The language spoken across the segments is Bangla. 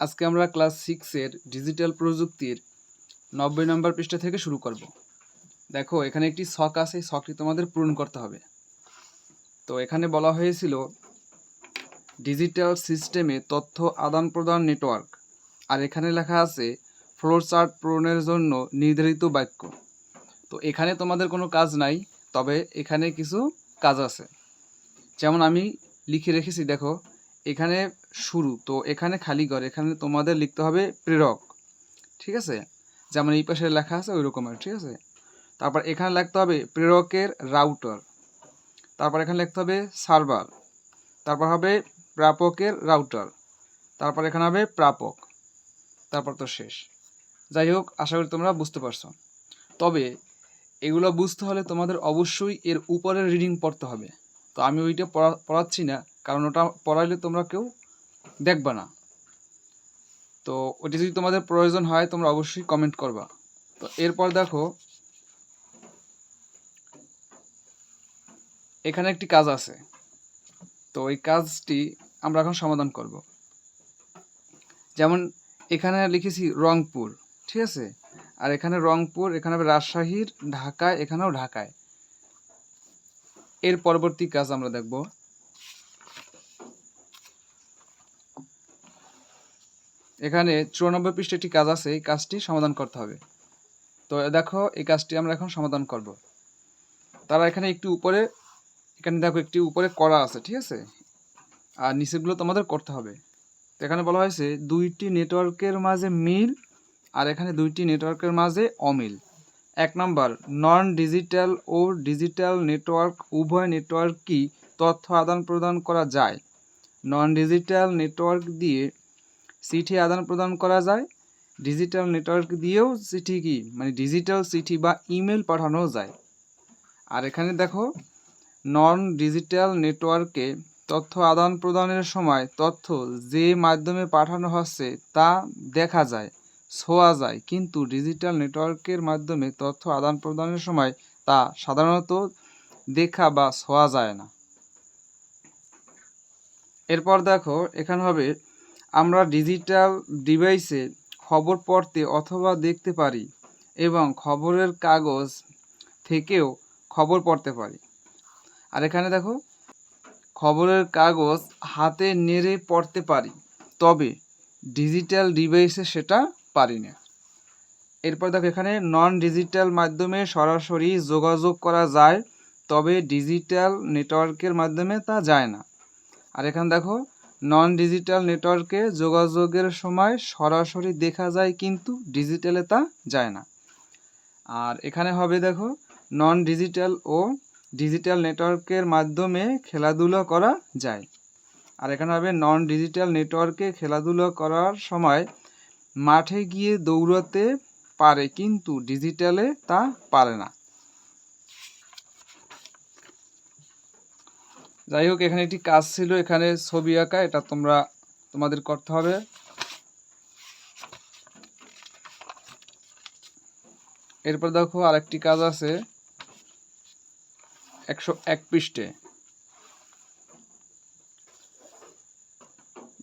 আজকে আমরা ক্লাস সিক্সের ডিজিটাল প্রযুক্তির নব্বই নম্বর পৃষ্ঠা থেকে শুরু করব। দেখো, এখানে একটি শখ আছে শখটি তোমাদের পূরণ করতে হবে। তো এখানে বলা হয়েছিল ডিজিটাল সিস্টেমে তথ্য আদান প্রদান নেটওয়ার্ক আর এখানে লেখা আছে ফ্লোর চার্ট পূরণের জন্য নির্ধারিত বাক্য। তো এখানে তোমাদের কোনো কাজ নাই, তবে এখানে কিছু কাজ আছে। যেমন আমি লিখে রেখেছি, দেখো, এখানে শুরু। তো এখানে খালি ঘর, এখানে তোমাদের লিখতে হবে প্রেরক, ঠিক আছে? যেমন এই পাশে লেখা আছে ওই রকমের ঠিক আছে? তারপর এখানে লিখতে হবে প্রেরকের রাউটার, তারপর এখানে লিখতে হবে সার্ভার, তারপর হবে প্রাপকের রাউটার, তারপর এখানে হবে প্রাপক, তারপর তো শেষ। যাই হোক, আশা করি তোমরা বুঝতে পারছ। তবে এগুলো বুঝতে হলে তোমাদের অবশ্যই এর উপরের রিডিং পড়তে হবে। তো আমি ওইটা পড়া, পড়াচ্ছি না, কারণ ওটা পড়াইলে তোমরা কেউ দেখবা না। তো ওটি যদি তোমাদের প্রয়োজন হয়, তোমরা অবশ্যই কমেন্ট করবা। তো এরপর দেখো, এখানে একটি কাজ আছে। তো এই কাজটি আমরা এখন সমাধান করব। যেমন এখানে লিখেছি রংপুর, ঠিক আছে? আর এখানে রংপুর, এখানে রাজশাহীর, ঢাকায়, এখানেও ঢাকায়। এর পরবর্তী কাজ আমরা দেখব। এখানে চুরানব্বই পৃষ্ঠে একটি কাজ আছে, এই কাজটি সমাধান করতে হবে। তো দেখো, এই কাজটি আমরা এখন সমাধান করব। তারা এখানে একটু উপরে, এখানে দেখো একটি উপরে করা আছে, ঠিক আছে? আর নিচেগুলো তোমাদের করতে হবে। তো এখানে বলা হয়েছে, দুইটি নেটওয়ার্কের মাঝে মিল আর এখানে দুইটি নেটওয়ার্কের মাঝে অমিল। এক নম্বর, নন ডিজিটাল ও ডিজিটাল নেটওয়ার্ক, উভয় নেটওয়ার্কই তথ্য আদান প্রদান করা যায়। নন ডিজিটাল নেটওয়ার্ক দিয়ে চিঠি আদান প্রদান করা যায়। ডিজিটাল নেটওয়ার্ক দিয়েও চিঠি কি মানে ডিজিটাল চিঠি বা ইমেল পাঠানো যায়। আর এখানে দেখো নন ডিজিটাল নেটওয়ার্কে তথ্য আদান প্রদানের সময় তথ্য যে মাধ্যমে পাঠানো হচ্ছে তা দেখা যায়, ছোঁয়া যায়। কিন্তু ডিজিটাল নেটওয়ার্কের মাধ্যমে তথ্য আদান প্রদানের সময় তা সাধারণত দেখা বা ছোঁয়া যায় না। এরপর দেখো, এখানে হবে আমরা ডিজিটাল ডিভাইসে খবর পড়তে অথবা দেখতে পারি এবং খবরের কাগজ থেকেও খবর পড়তে পারি। আর এখানে দেখো, খবরের কাগজ হাতে নেড়ে পড়তে পারি, তবে ডিজিটাল ডিভাইসে সেটা পারি না। এরপর দেখো, এখানে নন ডিজিটাল মাধ্যমে সরাসরি যোগাযোগ করা যায়, তবে ডিজিটাল নেটওয়ার্কের মাধ্যমে তা যায় না। আর এখানে দেখো নন ডিজিটাল নেটওয়ার্কে যোগাযোগের সময় সরাসরি দেখা যায় কিন্তু ডিজিটালে তা যায় না। আর এখানে হবে দেখো নন ডিজিটাল ও ডিজিটাল নেটওয়ার্কের মাধ্যমে খেলাধুলা করা যায়। আর এখানে হবে নন ডিজিটাল নেটওয়ার্কে খেলাধুলা করার সময় মাঠে গিয়ে দৌড়াতে পারে কিন্তু ডিজিটালে তা পারে না। যাই হোক, এখানে একটি কাজ ছিল, এখানে ছবি আঁকা, এটা তোমরা, তোমাদের করতে হবে। এরপর দেখো আরেকটি কাজ আছে, একশো এক পৃষ্ঠে।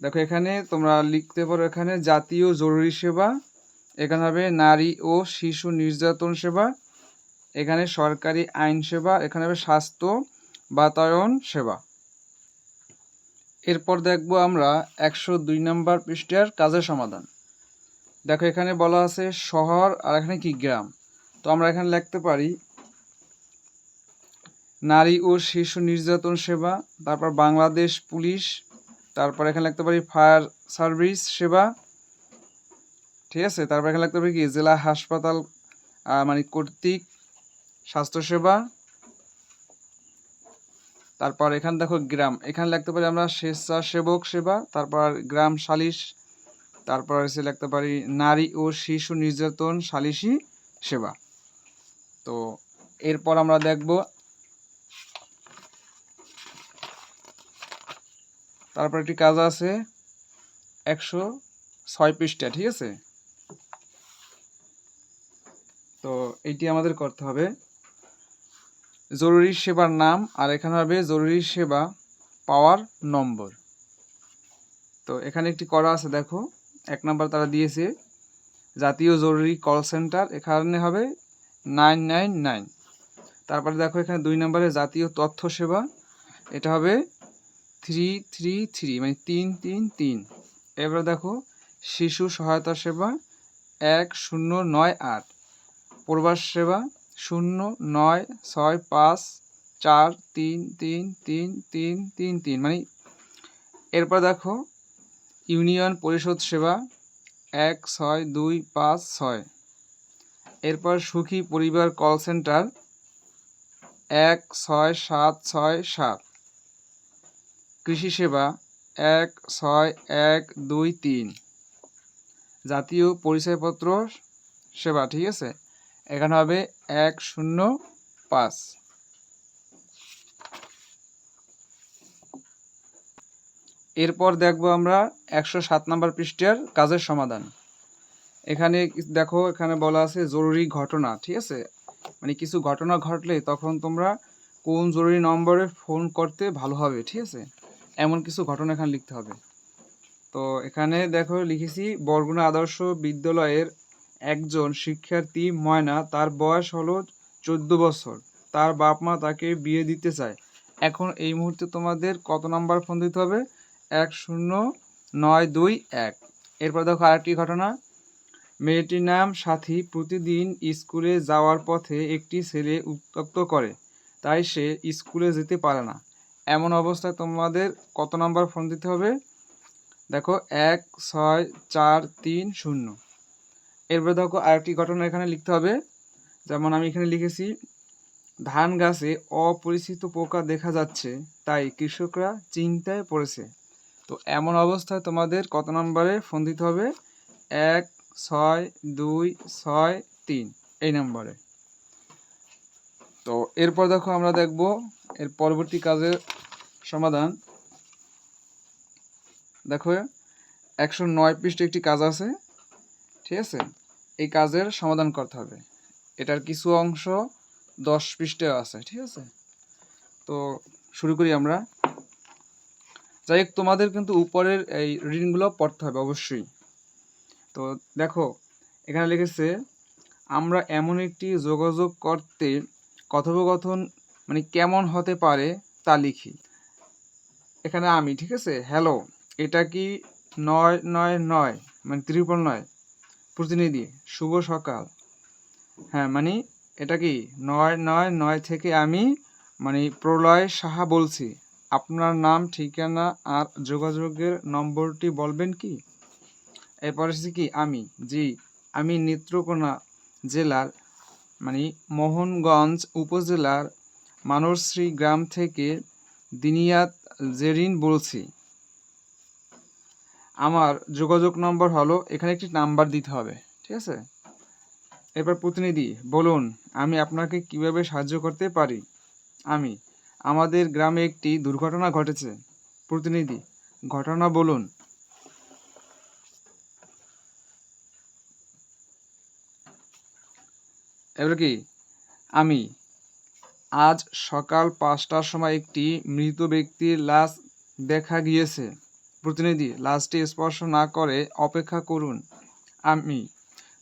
দেখো এখানে তোমরা লিখতে পারো এখানে, জাতীয় জরুরি সেবা এখানে হবে নারী ও শিশু নির্যাতন সেবা, এখানে সরকারি আইন সেবা, এখানে হবে স্বাস্থ্য বাতায়ন, সেবা। এরপর দেখব আমরা একশো দুই নম্বর পৃষ্ঠার কাজের সমাধান। দেখো এখানে বলা আছে শহর আর এখানে কি গ্রাম। তো আমরা এখানে লিখতে পারি নারী ও শিশু নির্যাতন সেবা, তারপর বাংলাদেশ পুলিশ, তারপর এখানে লিখতে পারি ফায়ার সার্ভিস সেবা, ঠিক আছে? তারপর এখানে লিখতে পারি কি? জেলা হাসপাতাল মানে কর্তৃক স্বাস্থ্যসেবা তারপর এখানে দেখো গ্রাম। এখানে লিখতে পারি আমরা স্বেচ্ছাসেবক সেবা, তারপর গ্রাম সালিশ, তারপর এসে লিখতে পারি নারী ও শিশু নির্যাতন সালিশি সেবা। তো এরপর আমরা দেখব তারপর একটি কাজ আছে একশো ছয় পৃষ্ঠা, ঠিক আছে? তো এটি আমাদের করতে হবে। জরুরি সেবার নাম আর এখানে হবে জরুরি সেবা পাওয়ার নম্বর। তো এখানে একটি করা আছে, দেখো। এক নাম্বার তারা দিয়েছে, জাতীয় জরুরি কল সেন্টার, এখানে হবে নাইন নাইন নাইন। তারপরে দেখো এখানে দুই নম্বরে জাতীয় তথ্য সেবা, এটা হবে থ্রি থ্রি থ্রি মানে তিন তিন তিন। এবারে দেখো, শিশু সহায়তা সেবা এক শূন্য নয় আট। প্রবাস সেবা শূন্য নয় ছয় পাঁচ চার তিন তিন তিন তিন তিন তিন। মানে এরপর দেখো, ইউনিয়ন পরিষদ সেবা এক, ছয়, দুই, পাঁচ, ছয়। এরপর সুখী পরিবার কল সেন্টার এক, ছয়, সাত ছয়, সাত। কৃষি সেবা এক, ছয়, এক, দুই, তিন। জাতীয় পরিচয়পত্র সেবা, ঠিক আছে? এখানে হবে এক শূন্য পাঁচ। এরপর দেখব আমরা একশো সাত নম্বর পৃষ্ঠার কাজের সমাধান। এখানে দেখো, এখানে বলা আছে জরুরি ঘটনা, ঠিক আছে? মানে কিছু ঘটনা ঘটলে তখন তোমরা কোন জরুরি নম্বরে ফোন করতে ভালো হবে, ঠিক আছে? এমন কিছু ঘটনা এখানে লিখতে হবে। তো এখানে দেখো লিখেছি, বরগুনা আদর্শ বিদ্যালয়ের একজন শিক্ষার্থী ময়না, তার বয়স হলো চোদ্দ বছর। তার বাপ মা তাকে বিয়ে দিতে চায়। এখন এই মুহূর্তে তোমাদের কত নাম্বার ফোন দিতে হবে? এক শূন্য নয় দুই এক। এরপর দেখো আরেকটি ঘটনা। মেয়েটির নাম সাথী। প্রতিদিন স্কুলে যাওয়ার পথে একটি ছেলে উত্তক্ত করে। তাই সে স্কুলে যেতে পারে না। এমন অবস্থায় তোমাদের কত নাম্বার ফোন দিতে হবে? দেখো এক, ছয়, চার, তিন, শূন্য। এরপর দেখো আরেকটি ঘটনা এখানে লিখতে হবে। যেমন আমি এখানে লিখেছি, ধান গাছে অপরিচিত পোকা দেখা যাচ্ছে, তাই কৃষকরা চিন্তায় পড়েছে। তো এমন অবস্থায় তোমাদের কত নম্বরে ফোন দিতে হবে? এক, ছয়, দুই, ছয়, তিন, এই নম্বরে। তো এরপর দেখো আমরা দেখব এর পরবর্তী কাজের সমাধান। দেখো, একশো নয় পৃষ্ঠে একটি কাজ আছে, ঠিক আছে? এই কাজের সমাধান করতে হবে। এটার কিছু অংশ দশ পৃষ্ঠে আছে, ঠিক আছে? তো শুরু করি আমরা। যাই হোক, তোমাদের কিন্তু উপরের এই রিডিংগুলো পড়তে হবে অবশ্যই। তো দেখো, এখানে লিখেছে, আমরা এমন একটি যোগাযোগ করতে কথোপকথন মানে কেমন হতে পারে তা লিখি। এখানে আমি, ঠিক আছে? হ্যালো, এটা কি নয় নয় নয় মানে ত্রিপল নয় প্রতিনিধি, শুভ সকাল। হ্যাঁ মানে এটা কি নয় নয় নয় থেকে আমি মানে প্রলয় সাহা বলছি। আপনার নাম, ঠিকানা আর যোগাযোগের নম্বরটি বলবেন কি? এরপর এসেছে কি, আমি, জি, আমি নেত্রকোনা জেলার মানে মোহনগঞ্জ উপজেলার মানসশ্রী গ্রাম থেকে দিনিয়াত জেরিন বলছি। আমার যোগাযোগ নম্বর হলো, এখানে একটি নাম্বার দিতে হবে, ঠিক আছে? এরপর প্রতিনিধি, বলুন, আমি আপনাকে কীভাবে সাহায্য করতে পারি? আমি, আমাদের গ্রামে একটি দুর্ঘটনা ঘটেছে। প্রতিনিধি, ঘটনা বলুন। এবার কি? আমি, আজ সকাল পাঁচটার সময় একটি মৃত ব্যক্তির লাশ দেখা গিয়েছে। প্রতিনিধি, লাশটি স্পর্শ না করে অপেক্ষা করুন। আমি,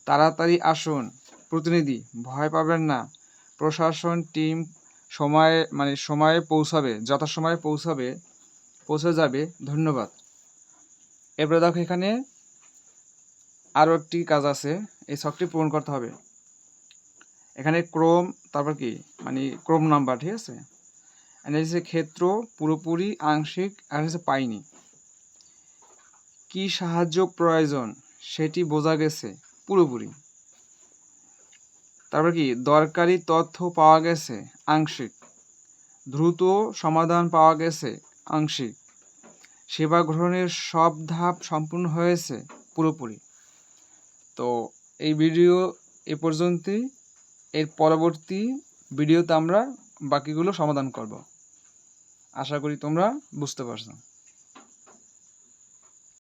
তাড়াতাড়ি আসুন। প্রতিনিধি, ভয় পাবেন না। প্রশাসন টিম সময়ে মানে সময়ে পৌঁছাবে, যথাসময়ে পৌঁছাবে, পৌঁছে যাবে। ধন্যবাদ। এরপরে দেখো এখানে আরও একটি কাজ আছে। এই ছকটি পূরণ করতে হবে। এখানে ক্রোম, তারপর কি? মানে ক্রোম নাম্বার, ঠিক আছে? হচ্ছে ক্ষেত্র, পুরোপুরি, আংশিক, আর হচ্ছে পাইনি। কি সাহায্য প্রয়োজন সেটি বোঝা গেছে পুরোপুরি। তারপর কি, দরকারি তথ্য পাওয়া গেছে আংশিক। দ্রুত সমাধান পাওয়া গেছে আংশিক। সেবা গ্রহণের সব ধাপ সম্পূর্ণ হয়েছে পুরোপুরি। তো এই ভিডিও এ পর্যন্তই। এর পরবর্তী ভিডিওতে আমরা বাকিগুলো সমাধান করব। আশা করি তোমরা বুঝতে পারছ।